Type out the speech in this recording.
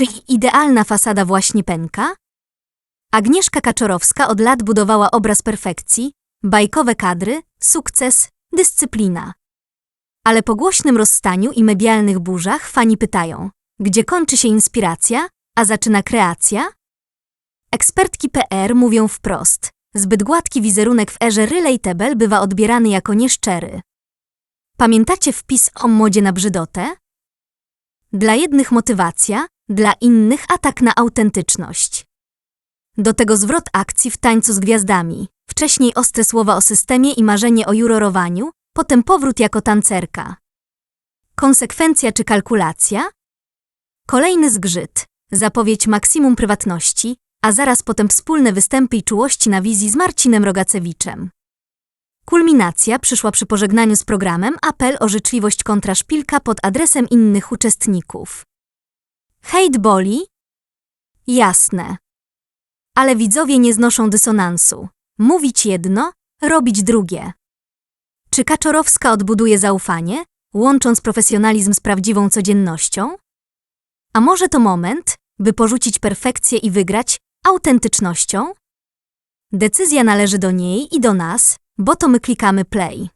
Czy idealna fasada właśnie pęka? Agnieszka Kaczorowska od lat budowała obraz perfekcji, bajkowe kadry, sukces, dyscyplina. Ale po głośnym rozstaniu i medialnych burzach fani pytają, gdzie kończy się inspiracja, a zaczyna kreacja? Ekspertki PR mówią wprost, zbyt gładki wizerunek w erze relatable bywa odbierany jako nieszczery. Pamiętacie wpis o modzie na brzydotę? Dla jednych motywacja, dla innych atak na autentyczność. Do tego zwrot akcji w tańcu z gwiazdami. Wcześniej ostre słowa o systemie i marzenie o jurorowaniu, potem powrót jako tancerka. Konsekwencja czy kalkulacja? Kolejny zgrzyt, zapowiedź maksimum prywatności, a zaraz potem wspólne występy i czułości na wizji z Marcinem Rogacewiczem. Kulminacja przyszła przy pożegnaniu z programem apel o życzliwość kontra szpilka pod adresem innych uczestników. Hejt boli? Jasne. Ale widzowie nie znoszą dysonansu. Mówić jedno, robić drugie. Czy Kaczorowska odbuduje zaufanie, łącząc profesjonalizm z prawdziwą codziennością? A może to moment, by porzucić perfekcję i wygrać autentycznością? Decyzja należy do niej i do nas, bo to my klikamy play.